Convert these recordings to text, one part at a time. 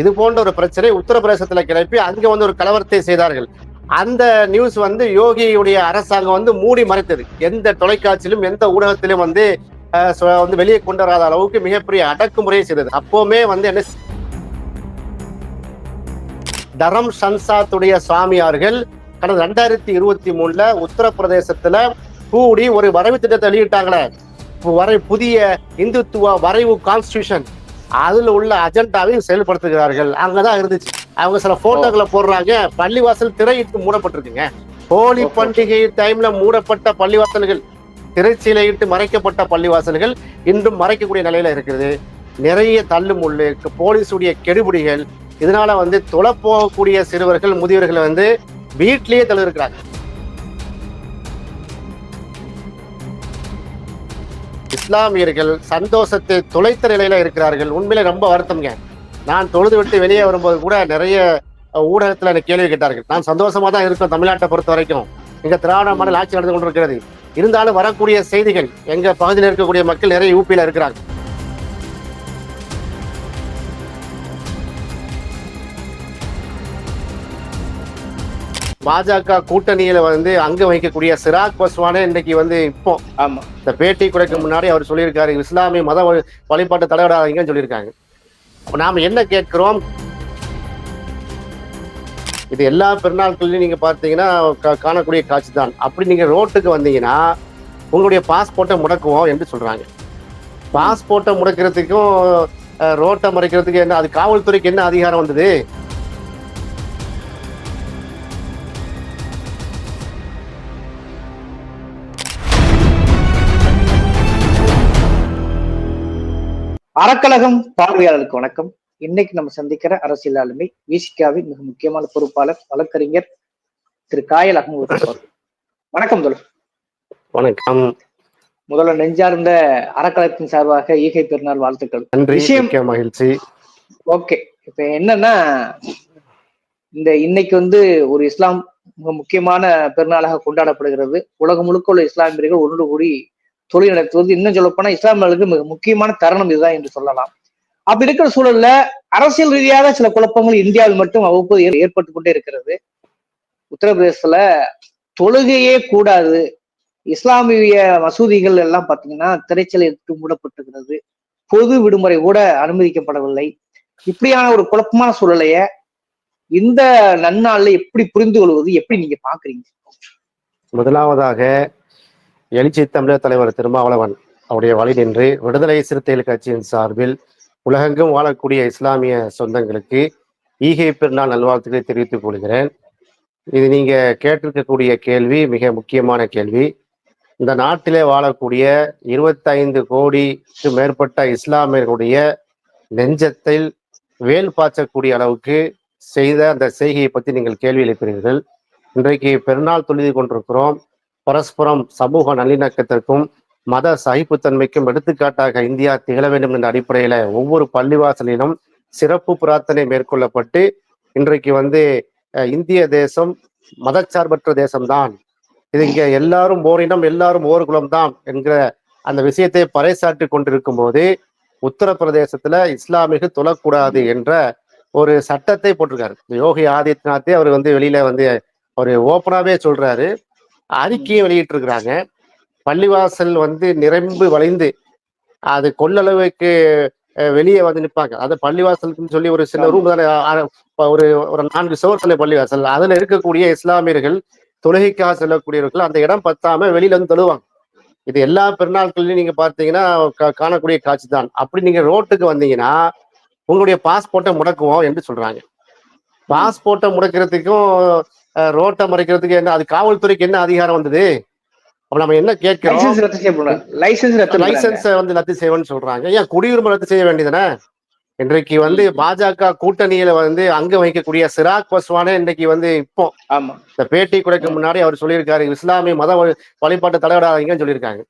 இது போன்ற ஒரு பிரச்சனை உத்தரப்பிரதேசத்துல கிளப்பி அங்க வந்து ஒரு கலவரத்தை செய்தார்கள். அந்த நியூஸ் வந்து யோகியுடைய அரசாங்கம் வந்து மூடி மறைத்தது. எந்த தொலைக்காட்சியிலும் எந்த ஊடகத்திலும் வந்து வந்து வெளியே கொண்டு வராத அளவுக்கு மிகப்பெரிய அடக்குமுறையை செய்தது. அப்போவுமே வந்து என்ன தரம் சன்சாத்துடைய சுவாமியார்கள் கடந்த ரெண்டாயிரத்தி இருபத்தி மூணுல உத்தரப்பிரதேசத்துல கூடி ஒரு வரைவு திட்டத்தை வெளியிட்டாங்களே. வரை புதிய இந்துத்துவ வரைவு கான்ஸ்டியூஷன் அதுல உள்ள அஜெண்டாவையும் செயல்படுத்துகிறார்கள். அங்கதான் இருந்துச்சு. அவங்க சில போட்டோக்களை போடுறாங்க. பள்ளிவாசல் திரையிட்டு மூடப்பட்டிருக்குங்க. ஹோலி பண்டிகை டைம்ல மூடப்பட்ட பள்ளிவாசல்கள் திரைச்சீலையிட்டு மறைக்கப்பட்ட பள்ளிவாசல்கள் இன்றும் மறைக்கக்கூடிய நிலையில இருக்குது. நிறைய தள்ளு முள்ளு போலீஸுடைய கெடுபிடிகள் இதனால வந்து தொலை போகக்கூடிய சிறுவர்கள் முதியவர்கள் வந்து வீட்டிலேயே தள்ளி இருக்கிறாங்க இஸ்லாமியர்கள் சந்தோஷத்தை துளைத்த நிலையில இருக்கிறார்கள். உண்மையிலே ரொம்ப வருத்தம்ங்க. நான் தொழுது விட்டு வெளியே வரும்போது கூட நிறைய ஊடகத்துல எனக்கு கேள்வி கேட்டார்கள். நான் சந்தோஷமா தான் இருக்கோம் தமிழ்நாட்டை பொறுத்த வரைக்கும். இங்க திராவிட மாடல் ஆட்சி நடந்து கொண்டிருக்கிறது. இருந்தாலும் வரக்கூடிய செய்திகள் எங்க பகுதியில் இருக்கக்கூடிய மக்கள் நிறைய யூபியில இருக்கிறாங்க. பாஜக கூட்டணியில வந்து அங்க வகிக்கக்கூடிய சிராக் பஸ்வானே இன்னைக்கு வந்து இப்போ ஆமா. இந்த பேட்டி குறைக்க முன்னாடி அவர் சொல்லியிருக்காரு. இஸ்லாமிய மத வழி- வழிபாட்டை தலையிடாதீங்கன்னு சொல்லியிருக்காங்க. நாம என்ன கேட்கிறோம்? இது எல்லா பெருநாட்கள்லயும் நீங்க பார்த்தீங்கன்னா காணக்கூடிய காட்சி தான் அப்படி நீங்க ரோட்டுக்கு வந்தீங்கன்னா உங்களுடைய பாஸ்போர்ட்டை முடக்குவோம் என்று சொல்றாங்க. பாஸ்போர்ட்டை முடக்கிறதுக்கும் ரோட்டை மறைக்கிறதுக்கு என்ன அது காவல்துறைக்கு என்ன அதிகாரம் வந்தது? அறக்கழகம் பார்வையாளருக்கு வணக்கம். இன்னைக்கு நம்ம சந்திக்கிற அரசியல் ஆளுமை விசிகாவின் மிக முக்கியமான பொறுப்பாளர் வழக்கறிஞர் திரு காயல் அகமது. வணக்கம் தோழர். வணக்கம். முதல்ல நெஞ்சார்ந்த அறக்கழகத்தின் சார்பாக ஈகை பெருநாள் வாழ்த்துக்கள். நன்றி விஷயம்- மகிழ்ச்சி. ஓகே இப்ப என்னன்னா இந்த இன்னைக்கு வந்து ஒரு இஸ்லாம் மிக முக்கியமான பெருநாளாக கொண்டாடப்படுகிறது. உலகம் முழுக்க உள்ள இஸ்லாமியர்கள் ஒன்று கூடி தொழில் நடத்துவது இன்னும் சொல்லப்போனா இஸ்லாமியர்களுக்கு மிக முக்கியமான தருணம் இதுதான் என்று சொல்லலாம். அப்படி இருக்கிற சூழல்ல அரசியல் ரீதியாக சில குழப்பங்கள் இந்தியாவில் மட்டும் அவ்வப்போது ஏற்- ஏற்பட்டு கொண்டே இருக்கிறது. உத்தரப்பிரதேசத்துல தொழுகையே கூடாது. இஸ்லாமிய மசூதிகள் எல்லாம் பாத்தீங்கன்னா திரைச்சலை எடுத்து மூடப்பட்டிருக்கிறது. பொது விடுமுறை கூட அனுமதிக்கப்படவில்லை. இப்படியான ஒரு குழப்பமான சூழலைய இந்த நன்னாள்ல எப்படி புரிந்து கொள்வது எப்படி நீங்க பாக்குறீங்க? முதலாவதாக எழுச்சி தமிழர் தலைவர் திருமாவளவன் அவருடைய வழி நின்று விடுதலை சிறுத்தைகள் கட்சியின் சார்பில் உலகெங்கும் வாழக்கூடிய இஸ்லாமிய சொந்தங்களுக்கு ஈகை பெருநாள் நல்வாழ்த்துக்களை தெரிவித்துக் கொள்கிறேன். இது நீங்க கேட்டிருக்கக்கூடிய கேள்வி மிக முக்கியமான கேள்வி. இந்த நாட்டிலே வாழக்கூடிய இருபத்தைந்து கோடிக்கு மேற்பட்ட இஸ்லாமியர்களுடைய நெஞ்சத்தில் வேல் பாய்ச்சக்கூடிய அளவுக்கு செய்த அந்த செய்கையை பற்றி நீங்கள் கேள்வி எழுப்பீர்கள் இன்றைக்கு பெருநாள் தொழுதி கொண்டிருக்கிறோம். பரஸ்பரம் சமூக நல்லிணக்கத்திற்கும் மத சகிப்புத்தன்மைக்கும் எடுத்துக்காட்டாக இந்தியா திகழ வேண்டும் என்ற அடிப்படையில ஒவ்வொரு பள்ளிவாசலிலும் சிறப்பு பிரார்த்தனை மேற்கொள்ளப்பட்டு இன்றைக்கு வந்து இந்திய தேசம் மதச்சார்பற்ற தேசம்தான். இது இங்க எல்லாரும் ஓரினம் எல்லாரும் ஓர் குலம்தான் என்கிற அந்த விஷயத்தை பறைசாற்றி கொண்டிருக்கும் போது உத்தரப்பிரதேசத்துல இஸ்லாமிக தொழக்கூடாது என்ற ஒரு சட்டத்தை போட்டிருக்காரு. யோகி ஆதித்யநாத்தே அவர் வந்து வெளியில வந்து அவர் ஓப்பனாவே சொல்றாரு. அறிக்கையை வெளியிட்டு இருக்கிறாங்க பள்ளிவாசல் வந்து நிரம்பு வளைந்து அது கொள்ளளவுக்கு வெளியே வந்து நிற்பாங்க. அது பள்ளிவாசலுக்குன்னு சொல்லி ஒரு சின்ன ரூம் தானே ஒரு ஒரு நான்கு சோர்த்தலை பள்ளிவாசல். அதுல இருக்கக்கூடிய இஸ்லாமியர்கள் தொழுகைக்காக செல்லக்கூடியவர்கள் அந்த இடம் பத்தாம வெளியில வந்து தொழுவாங்க. இது எல்லா பெருநாட்கள்லயும் நீங்க பார்த்தீங்கன்னா கா- காணக்கூடிய காட்சி தான். அப்படி நீங்க ரோட்டுக்கு வந்தீங்கன்னா உங்களுடைய பாஸ்போர்ட்டை முடக்குவோம் என்று சொல்றாங்க. பாஸ்போர்ட்டை முடக்கிறதுக்கும் ரோட்டை மறைக்கிறதுக்கு என்ன அது காவல்துறைக்கு என்ன அதிகாரம் வந்தது? அப்ப நம்ம என்ன கேட்கிறோம்? லைசன்ஸ் வந்து ரத்து செய்வேன்னு சொல்றாங்க. ஏன் குடியுரிமை ரத்து செய்ய வேண்டியதானே இன்றைக்கு வந்து பாஜக கூட்டணியில வந்து அங்க வகிக்கக்கூடிய சிராக் பஸ்வானே இன்னைக்கு வந்து இப்போ இந்த பேட்டி குறைக்க முன்னாடி அவர் சொல்லியிருக்காரு இஸ்லாமிய மத வழி- வழிபாட்டை தலையிடாதீங்கன்னு சொல்லியிருக்காங்க.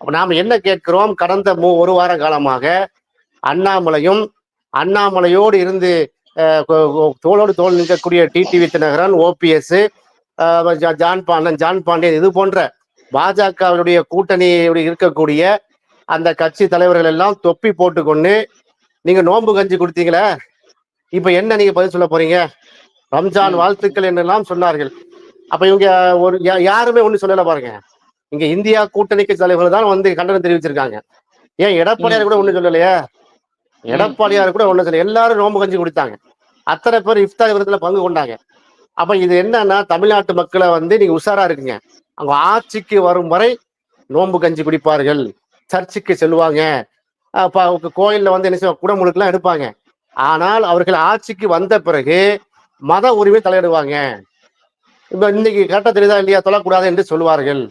அப்ப நாம என்ன கேட்கிறோம்? கடந்த மூ ஒரு வார காலமாக அண்ணாமலையும் அண்ணாமலையோடு இருந்து தோளோடு தோல் நிற்கக்கூடிய TTV Dhinakaran OPS John Pandian John Pandian. இது போன்ற பாஜகவினுடைய கூட்டணியோடு இருக்கக்கூடிய அந்த கட்சி தலைவர்கள் எல்லாம் தொப்பி போட்டுக்கொண்டு நீங்க நோன்பு கஞ்சி கொடுத்தீங்களே? இப்ப என்ன நீங்க பதில் சொல்ல போறீங்க? ரம்ஜான். வாழ்த்துக்கள் என்றெல்லாம் சொன்னார்கள். அப்ப இவங்க ஒரு யாருமே ஒண்ணு சொல்லல பாருங்க. இங்க இந்தியா கூட்டணிக்கு தலைவர்கள் தான் வந்து கண்டனம் தெரிவிச்சிருக்காங்க. ஏன் எடப்பாடியார் கூட ஒண்ணு சொல்லலையே? எடப்பாடியார் கூட ஒண்ணு சொல்ல எல்லாரும் நோம்பு கஞ்சி குடித்தாங்க. அத்தனை பேர் இஃப்தார் விருதுல பங்கு கொண்டாங்க. அப்ப இது என்னன்னா தமிழ்நாட்டு மக்களை வந்து நீங்க உஷாரா இருக்குங்க. அவங்க ஆட்சிக்கு வரும் வரை நோன்பு கஞ்சி குடிப்பார்கள். சர்ச்சுக்கு செல்வாங்க கோயில்ல வந்து என்ன செய்வாங்க குடமுழுக்கெல்லாம் எடுப்பாங்க. ஆனால் அவர்கள் ஆட்சிக்கு வந்த பிறகு மத உரிமை தலையிடுவாங்க. இப்ப இன்னைக்கு கரெக்டா தெரியுதா இல்லையா தொழக்கூடாது என்று சொல்லுவார்கள்.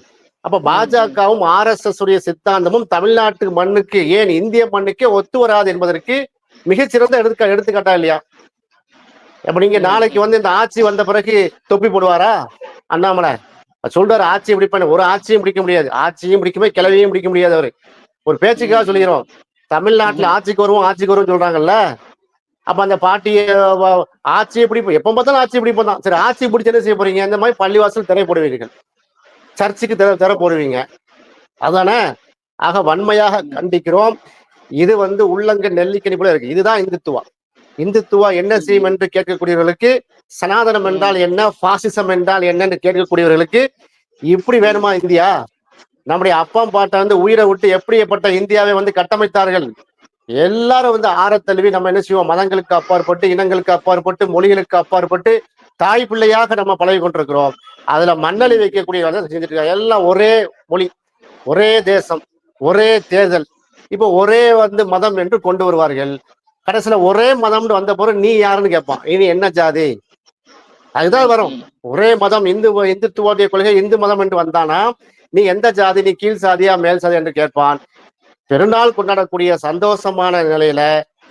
அப்ப பாஜகவும் ஆர் எஸ் எஸ் உடைய சித்தாந்தமும் தமிழ்நாட்டு மண்ணுக்கு ஏன் இந்திய மண்ணுக்கே ஒத்து வராது என்பதற்கு மிகச்சிறந்த எடுத்துக்கா எடுத்துக்காட்டா இல்லையா? அப்ப நீங்க நாளைக்கு வந்து இந்த ஆட்சி வந்த பிறகு தொப்பி போடுவாரா? அண்ணாமலை. சொல்றாரு ஆட்சியை பிடிப்பேன் ஒரு ஆட்சியும் பிடிக்க முடியாது. ஆட்சியும் பிடிக்குமே கிளவியும் பிடிக்க முடியாது அவரு. ஒரு பேச்சுக்காக சொல்லிக்கிறோம். தமிழ்நாட்டுல ஆட்சிக்கு வருவோம் ஆட்சிக்கு வருவோம் சொல்றாங்கல்ல? அப்ப அந்த பாட்டிய ஆட்சியை பிடிப்போம். எப்ப பார்த்தாலும் ஆட்சியை பிடிப்போம் தான். சரி ஆட்சி பிடிச்சு என்ன செய்ய போறீங்க? இந்த மாதிரி பள்ளிவாசல் திரை போடுவீர்கள். சர்ச்சுக்கு திற தர போடுவீங்க அதானே? ஆக வன்மையாக கண்டிக்கிறோம். இது வந்து உள்ளங்க நெல்லிக்கனி போல இருக்கு. இதுதான் இந்துத்துவா. இந்துத்துவா என்ன செய்யும் என்று கேட்கக்கூடியவர்களுக்கு சனாதனம் என்றால் என்ன பாசிசம் என்றால் என்னன்னு கேட்கக்கூடியவர்களுக்கு இப்படி வேணுமா இந்தியா? நம்முடைய அப்பா பாட்டை வந்து உயிரை விட்டு எப்படிப்பட்ட இந்தியாவை வந்து கட்டமைத்தார்கள்? எல்லாரும் வந்து ஆற தழுவி நம்ம என்ன செய்வோம்? மதங்களுக்கு அப்பாற்பட்டு இனங்களுக்கு அப்பாற்பட்டு மொழிகளுக்கு அப்பாற்பட்டு தாய் பிள்ளையாக நம்ம பழகி கொண்டிருக்கிறோம். அதுல மண்ணலி வைக்கக்கூடிய வேலை செஞ்சுட்டு இருக்காங்க. எல்லாம் ஒரே மொழி ஒரே தேசம் ஒரே தேர்தல். இப்போ ஒரே வந்து மதம் என்று கொண்டு வருவார்கள். கடைசியில ஒரே மதம்னு வந்த பிறகு நீ யாருன்னு கேட்பான். இனி என்ன ஜாதி? அதுதான் வரும். ஒரே மதம் இந்து இந்துத்துவோடைய கொள்கை இந்து மதம் என்று வந்தானா நீ எந்த ஜாதி நீ கீழ் சாதியா மேல் சாதி என்று கேட்பான். பெருநாள் கொண்டாடக்கூடிய சந்தோஷமான நிலையில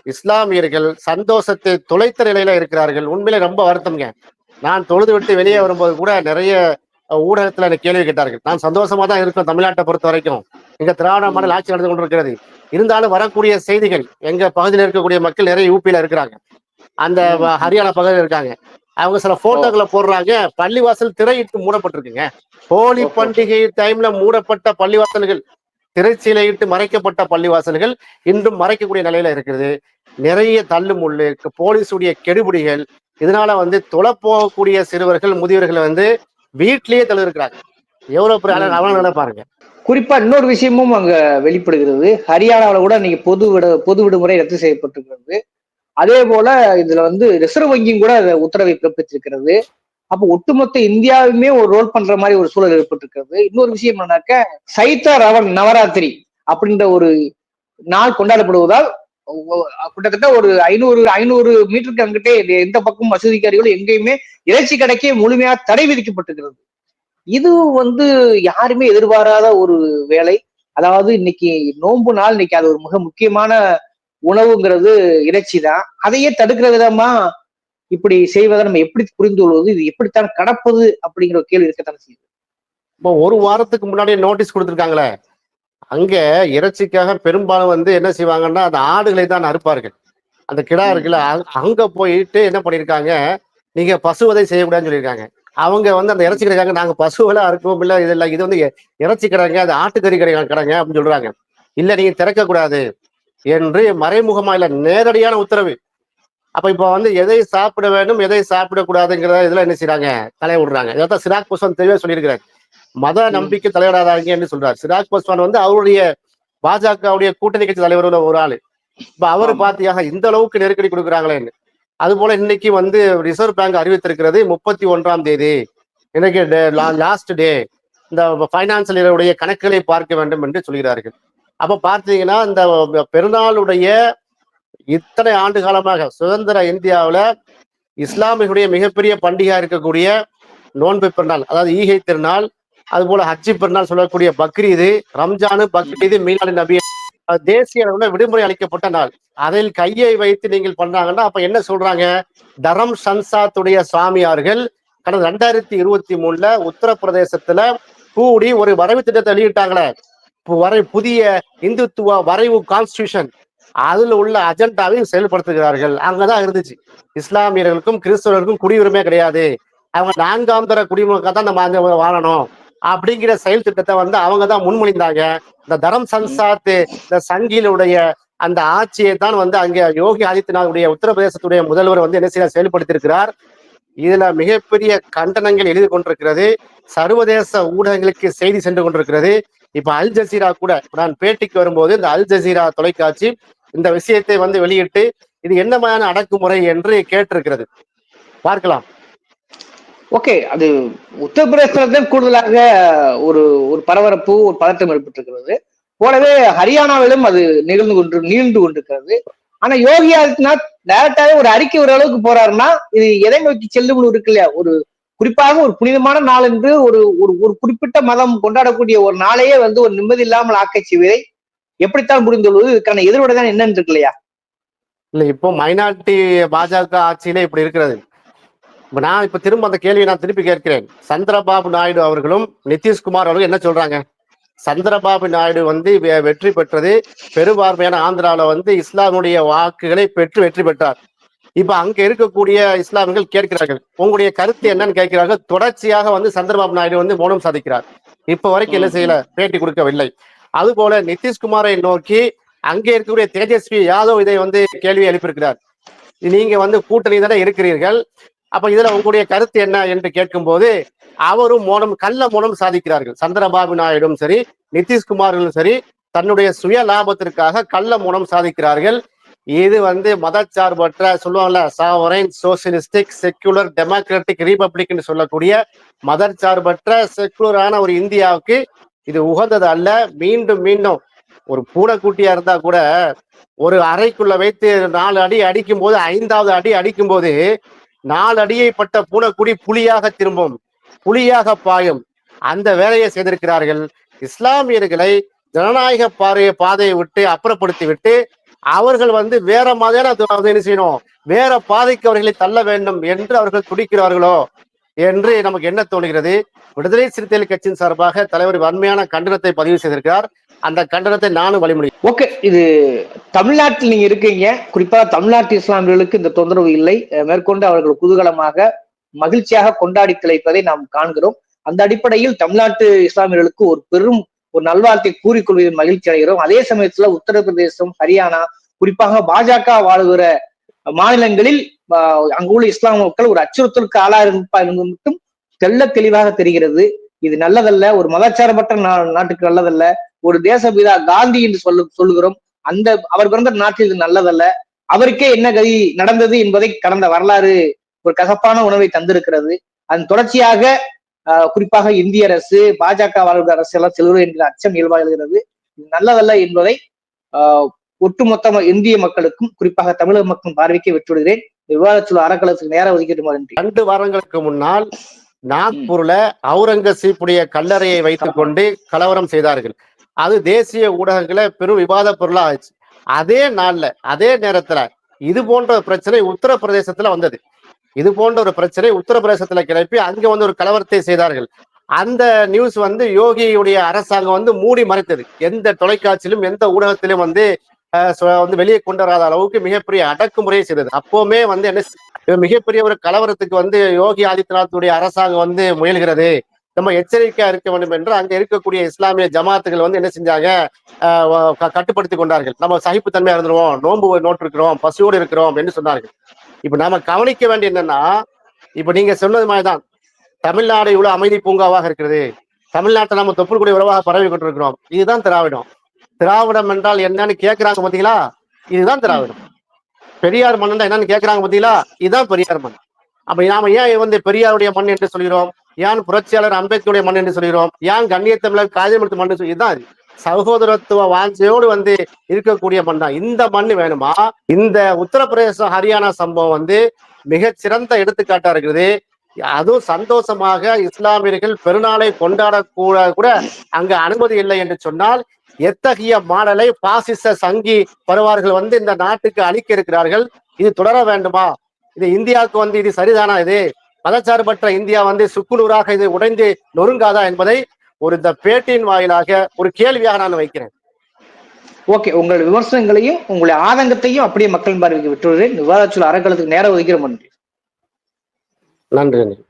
இஸ்லாமியர்கள் சந்தோஷத்தை தொலைத்த நிலையில இருக்கிறார்கள். உண்மையிலே ரொம்ப வருத்தம்ங்க. நான் தொழுது விட்டு வெளியே வரும்போது கூட நிறைய ஊடகத்துல எனக்கு கேள்வி கேட்டார்கள். நான் சந்தோஷமா தான் இருக்கேன் தமிழ்நாட்டை பொறுத்த வரைக்கும். எங்க திராவிட மாடல் ஆட்சி நடந்து கொண்டிருக்கிறது. இருந்தாலும் வரக்கூடிய செய்திகள் எங்க பகுதியில் இருக்கக்கூடிய மக்கள் நிறைய யூபியில இருக்கிறாங்க. அந்த ஹரியானா பகுதியில் இருக்காங்க. அவங்க சில போட்டோக்களை போடுறாங்க. பள்ளிவாசல் திரையிட்டு மூடப்பட்டிருக்குங்க. ஹோலி. பண்டிகை டைம்ல மூடப்பட்ட பள்ளிவாசல்கள். திரைச்சீலையிட்டு மறைக்கப்பட்ட பள்ளிவாசல்கள் இன்றும் மறைக்கக்கூடிய நிலையில இருக்குது. நிறைய தள்ளு முள்ளு போலீஸுடைய கெடுபிடிகள் இதனால வந்து தொலை போகக்கூடிய சிறுவர்கள் முதியவர்கள் வந்து வீட்லயே தள்ளி இருக்கிறாங்க எவ்வளவு பெரிய அவன பாருங்க. குறிப்பா இன்னொரு விஷயமும் அங்க வெளிப்படுகிறது. ஹரியானாவில கூட இன்னைக்கு பொது விட பொது விடுமுறை ரத்து செய்யப்பட்டிருக்கிறது. அதே போல இதுல வந்து ரிசர்வ் வங்கியும் கூட அதை உத்தரவை பிறப்பித்திருக்கிறது. அப்போ ஒட்டுமொத்த இந்தியாவுமே ஒரு ரோல் பண்ற மாதிரி ஒரு சூழல் ஏற்பட்டிருக்கிறது. இன்னொரு விஷயம் என்னன்னாக்க சைத்தா ரவன் நவராத்திரி அப்படின்ற ஒரு நாள் கொண்டாடப்படுவதால் கிட்டத்தட்ட ஒரு ஐநூறு ஐநூறு மீட்டருக்கு அங்கிட்டே எந்த பக்கம் வசதிக்காரிகளும் எங்கேயுமே இறைச்சி கடைக்கே முழுமையா தடை விதிக்கப்பட்டிருக்கிறது. இது வந்து யாருமே எதிர்பாராத ஒரு வேலை. அதாவது இன்னைக்கு நோன்பு நாள் இன்னைக்கு அது ஒரு மிக முக்கியமான உணவுங்கிறது இறைச்சி தான் அதையே தடுக்கிற விதமா இப்படி செய்வதை நம்ம எப்படி புரிந்து கொள்வது? இது எப்படித்தான் கடப்பது? அப்படிங்கிற ஒரு கேள்வி இருக்கத்தானே செய்யுது. இப்போ ஒரு வாரத்துக்கு முன்னாடியே நோட்டீஸ் கொடுத்துருக்காங்களே. அங்க இறைச்சிக்காக பெரும்பாலும் வந்து என்ன செய்வாங்கன்னா அந்த ஆடுகளை தான் அறுப்பார்கள். அந்த கிடா இருக்குல்ல அங்க- போயிட்டு என்ன பண்ணிருக்காங்க நீங்க பசுவதை செய்யக்கூடாதுன்னு சொல்லியிருக்காங்க. அவங்க வந்து அந்த இறைச்சி கிடைக்காங்க நாங்க பசுவெல்லாம் அறுக்கவும் இல்லை இது இல்லை இது வந்து இறைச்சி கிடங்க அது ஆட்டுக்கறி கிடைக்க கிடங்க அப்படின்னு சொல்றாங்க. இல்ல நீங்க திறக்க கூடாது என்று மறைமுகமா இல்ல நேரடியான உத்தரவு. அப்ப இப்ப வந்து எதை சாப்பிட வேண்டும் எதை சாப்பிடக்கூடாதுங்கிறத இதுல என்ன செய்றாங்க? தலைய விடுறாங்க. இதான் சிராக் புஸ்வான் தெளிவா சொல்லியிருக்கிறார். மத நம்பிக்கை தலையிடாதாங்க என்று சொல்றார். சிராக் பஸ்வான் வந்து அவருடைய பாஜகவுடைய கூட்டணி கட்சி தலைவர்ல ஒரு ஆளு. இப்ப அவர். பாத்தியாக இந்த அளவுக்கு நெருக்கடி கொடுக்குறாங்களேன்னு அது போல இன்னைக்கு வந்து ரிசர்வ் பேங்க் அறிவித்திருக்கிறது முப்பத்தி ஒன்றாம் தேதி. இன்னைக்கு லாஸ்ட் டே. இந்த பைனான்சியல் இயருடைய கணக்குகளை பார்க்க வேண்டும் என்று சொல்கிறார்கள். அப்ப பார்த்தீங்கன்னா இந்த பெருநாளுடைய இத்தனை ஆண்டு காலமாக சுதந்திர இந்தியாவுல இஸ்லாமியர்களுடைய மிகப்பெரிய பண்டிகையா இருக்கக்கூடிய நோன்பு பெருநாள் அதாவது ஈகை திருநாள் அது போல ஹஜ்ஜி பெருநாள் சொல்லக்கூடிய பக்ரீது ரம்ஜானு பக்ரீது மீனாடி நபி. தேசிய அளவுல விடுமுறை அளிக்கப்பட்ட நாள். அதில் கையை வைத்து நீங்கள் பண்றாங்கன்னா அப்ப என்ன சொல்றாங்க? தரம் சன்சாத்துடைய சுவாமியார்கள் கடந்த ரெண்டாயிரத்தி இருபத்தி மூணுல உத்தரப்பிரதேசத்துல கூடி ஒரு வரைவு திட்டத்தை வெளியிட்டாங்களே. வரை புதிய இந்துத்துவ வரைவு கான்ஸ்டியூஷன் அதுல உள்ள அஜெண்டாவையும் செயல்படுத்துகிறார்கள். அங்கதான் இருந்துச்சு. இஸ்லாமியர்களுக்கும் கிறிஸ்தவர்களுக்கும் குடியுரிமை கிடையாது. அவங்க நான்காம் தர குடிமக்கள் தான் நம்ம அங்க வாழணும். அப்படிங்கிற செயல் திட்டத்தை வந்து அவங்க தான் முன்மொழிந்தாங்க. இந்த தரம் சன்சாத் இந்த சங்கிலுடைய அந்த ஆட்சியை தான் வந்து அங்க யோகி ஆதித்யநாத்துடைய உத்தரப்பிரதேசத்துடைய முதல்வர் வந்து என்ன செய்ய செயல்படுத்தியிருக்கிறார். இதுல மிகப்பெரிய கண்டனங்கள் எழுதி கொண்டிருக்கிறது. சர்வதேச ஊடகங்களுக்கு செய்தி சென்று கொண்டிருக்கிறது. இப்ப அல் ஜசீரா கூட நான் பேட்டிக்கு வரும்போது இந்த அல் ஜசீரா தொலைக்காட்சி இந்த விஷயத்தை வந்து வெளியிட்டு இது என்ன மாதிரியான அடக்குமுறை என்று கேட்டிருக்கிறது. பார்க்கலாம். ஓகே அது உத்தரப்பிரதேசத்தில் கூடுதலாக ஒரு ஒரு பரபரப்பு ஒரு பதட்டம் ஏற்பட்டிருக்கிறது. போலவே ஹரியானாவிலும் அது நிகழ்ந்து கொண்டு நீண்டு கொண்டிருக்கிறது. ஆனா யோகி ஆதித்யநாத் டைரக்டாவே ஒரு அறிக்கை ஒரு அளவுக்கு போறாருன்னா இது எதை நோக்கி செல்லும் இருக்கு இல்லையா? ஒரு குறிப்பாக ஒரு புனிதமான நாள் என்று ஒரு ஒரு ஒரு குறிப்பிட்ட மதம் கொண்டாடக்கூடிய ஒரு நாளையே வந்து ஒரு நிம்மதி இல்லாமல் ஆக்கச் செய்வதை எப்படித்தான் புரிந்து கொள்வது? இதுக்கான எதிர்விட தான் என்னன்னு இருக்கு இல்லையா இல்ல இப்போ மைனாரிட்டி பாஜக ஆட்சியிலே இப்படி இருக்கிறது. இப்ப நான் இப்ப திரும்ப அந்த கேள்வியை நான் திருப்பி கேட்கிறேன். சந்திரபாபு நாயுடு அவர்களும் நிதிஷ்குமார் அவர்களும் என்ன சொல்றாங்க? சந்திரபாபு நாயுடு வந்து வெற்றி பெற்றது பெரும்பான்மையான ஆந்திரால வந்து இஸ்லாமுடைய வாக்குகளை பெற்று வெற்றி பெற்றார். இப்ப அங்க இருக்கக்கூடிய இஸ்லாமியர்கள் கேட்கிறார்கள். உங்களுடைய கருத்து என்னன்னு கேட்கிறார்கள். தொடர்ச்சியாக வந்து சந்திரபாபு நாயுடு வந்து மௌனம் சாதிக்கிறார். இப்ப வரைக்கும் என்ன செய்யல? பேட்டி கொடுக்கவில்லை. அதுபோல நிதிஷ்குமாரை நோக்கி அங்கே இருக்கக்கூடிய தேஜஸ்வி யாதவ் இதை வந்து கேள்வி எழுப்பியிருக்கிறார். நீங்க வந்து கூட்டணி தானே இருக்கிறீர்கள். அப்ப இதுல உங்களுடைய கருத்து என்ன என்று கேட்கும்போது அவரும் மோனம் கள்ள மௌனம் சாதிக்கிறார்கள். சந்திரபாபு நாயுடும் சரி நிதிஷ்குமார்களும் சரி தன்னுடைய சுய லாபத்திற்காக கள்ள மௌனம் சாதிக்கிறார்கள். இது வந்து மதச்சார்பற்ற சொல்லுவாங்கல்ல சாவரைன் சோசியலிஸ்டிக் செக்குலர் டெமோக்ராட்டிக் ரிபப்ளிக்னு சொல்லக்கூடிய மதச்சார்பற்ற செக்குலரான ஒரு இந்தியாவுக்கு இது உகந்தது அல்ல. மீண்டும் மீண்டும் ஒரு பூனைக்குட்டியா இருந்தா கூட ஒரு அறைக்குள்ள வைத்து நாலு அடி அடிக்கும் போது ஐந்தாவது அடி அடிக்கும் போது நாலு அடியை பட்ட பூனைக்குடி புலியாக திரும்பும் புலியாக பாயும். அந்த வேலையை செய்திருக்கிறார்கள். இஸ்லாமியர்களை ஜனநாயக பாதைய பாதையை விட்டு அப்புறப்படுத்தி விட்டு அவர்கள் வந்து வேற மாதிரியான என்ன செய்யணும்? வேற பாதைக்கு அவர்களை தள்ள வேண்டும் என்று அவர்கள் துடிக்கிறார்களோ? என்று நமக்கு என்ன தோணுகிறது விடுதலை சிறுத்தைகள் கட்சியின் சார்பாக தலைவர் வன்மையான கண்டனத்தை பதிவு செய்திருக்கிறார். அந்த கண்டனத்தை நானும் வழிமொழி ஓகே இது தமிழ்நாட்டில் நீங்க இருக்கீங்க. குறிப்பாக தமிழ்நாட்டு இஸ்லாமியர்களுக்கு இந்த தொந்தரவு இல்லை. மேற்கொண்டு அவர்கள் குதூகலமாக மகிழ்ச்சியாக கொண்டாடி திளைப்பதை நாம் காண்கிறோம். அந்த அடிப்படையில் தமிழ்நாட்டு இஸ்லாமியர்களுக்கு ஒரு பெரும் ஒரு நல்வாழ்த்தை கூறிக்கொள்வதில் மகிழ்ச்சி அடைகிறோம். அதே சமயத்துல உத்தரப்பிரதேசம் ஹரியானா குறிப்பாக பாஜக வாழுகிற மாநிலங்களில் அங்குள்ள இஸ்லாம் மக்கள் ஒரு அச்சுறுத்தலுக்கு ஆளாயிருப்பா என்பது மட்டும் தெல்ல தெளிவாக தெரிகிறது. இது நல்லதல்ல ஒரு மதாச்சாரப்பட்ட நா- நாட்டுக்கு நல்லதல்ல. ஒரு தேசபிதா காந்தி என்று சொல்லு சொல்லுகிறோம். அந்த அவர் பிறந்த நாட்டில் இது நல்லதல்ல. அவருக்கே என்ன கதி நடந்தது என்பதை கடந்த வரலாறு ஒரு கசப்பான உணவை தந்திருக்கிறது. அதன் தொடர்ச்சியாக ஆஹ், குறிப்பாக இந்திய அரசு பாஜக வாழ்கிற அரசு எல்லாம் செல்வது என்கிற அச்சம் இயல்பாக எழுகிறது நல்லதல்ல என்பதை ஆஹ், ஒட்டுமொத்த இந்திய மக்களுக்கும் குறிப்பாக தமிழக மக்கள் பார்வைக்கு விட்டுவிடுகிறேன் விவாதத்தில் அறக்கலத்துக்கு நேரம் ஒதுக்கிட்டு ரெண்டு வாரங்களுக்கு முன்னால் நாக்பூர்ல அவுரங்கசீப்புடைய கல்லறையை வைத்துக் கொண்டு கலவரம் செய்தார்கள். அது தேசிய ஊடகங்களை பெரும் விவாத பொருளா ஆச்சு அதே நாள்ல அதே நேரத்துல இது போன்ற ஒரு பிரச்சனை உத்தரப்பிரதேசத்துல வந்தது. இது போன்ற ஒரு பிரச்சனை உத்தரப்பிரதேசத்துல கிளப்பி அங்க வந்து ஒரு கலவரத்தை செய்தார்கள். அந்த நியூஸ் வந்து யோகியுடைய அரசாங்கம் வந்து மூடி மறைத்தது. எந்த தொலைக்காட்சியிலும் எந்த ஊடகத்திலும் வந்து வந்து வெளியே கொண்டு வராத அளவுக்கு மிகப்பெரிய அடக்குமுறையை செய்தது. அப்பவுமே வந்து என்ன மிகப்பெரிய ஒரு கலவரத்துக்கு வந்து யோகி ஆதித்யநாத்துடைய அரசாங்கம் வந்து முயல்கிறது. நம்ம எச்சரிக்கையா இருக்க வேண்டும் என்று அங்க இருக்கக்கூடிய இஸ்லாமிய ஜமாத்துகள் வந்து என்ன செஞ்சாங்க? கட்டுப்படுத்தி கொண்டார்கள். நம்ம சகிப்புத்தன்மையா இருந்துருவோம். நோன்பு நோட்டு இருக்கிறோம் பசியோடு இருக்கிறோம் என்று சொன்னார்கள். இப்ப நாம கவனிக்க வேண்டிய என்னன்னா இப்ப நீங்க சொன்னது மாதிரிதான். தமிழ்நாடு இவ்வளவு அமைதி பூங்காவாக இருக்கிறது. தமிழ்நாட்டை நம்ம தொப்புள்கூடிய உறவாக பரவி கொண்டிருக்கிறோம். இதுதான் திராவிடம். திராவிடம் என்றால் என்னன்னு கேட்கிறாங்க பாத்தீங்களா? இதுதான் திராவிடம். பெரியார் மண் என்னன்னு கேட்கிறாங்க பாத்தீங்களா? இதுதான் பெரியார் மண் அப்ப நாம ஏன் வந்து பெரியாருடைய மண் என்று சொல்கிறோம்? ஏன் புரட்சியாளர் அம்பேத்கருடைய மண் என்று சொல்கிறோம்? ஏன் கண்ணியத்தமிழர் காஜமத்து மண் இதுதான். சகோதரத்துவ வாஞ்சையோடு வந்து இருக்கக்கூடிய மண் தான். இந்த மண் வேணுமா? இந்த உத்தரப்பிரதேசம் ஹரியானா சம்பவம் வந்து மிக சிறந்த எடுத்துக்காட்டா இருக்குது. அதுவும் சந்தோஷமாக இஸ்லாமியர்கள் பெருநாளை கொண்டாட கூட கூட அங்க அனுமதி இல்லை என்று சொன்னால் எத்தகைய மாடலை பாசிச சங்கி பருவார்கள் வந்து இந்த நாட்டுக்கு அளிக்க இருக்கிறார்கள்? இது தொடர வேண்டுமா? இது இந்தியாவுக்கு வந்து இது சரிதானா இது? மதச்சார்பற்ற இந்தியா வந்து சுக்குநூறாக இது உடைந்து நொறுங்காதா என்பதை ஒரு இந்த பேட்டியின் வாயிலாக ஒரு கேள்வியாக நான் வைக்கிறேன். ஓகே உங்கள் விமர்சனங்களையும் உங்களுடைய ஆதங்கத்தையும் அப்படியே மக்கள் பார்வைக்கு விட்டுவிடுறேன். விவாதச்சொல் அறக்கலத்துக்கு நேரம் ஒதுக்கிற நன்றி நன்றி.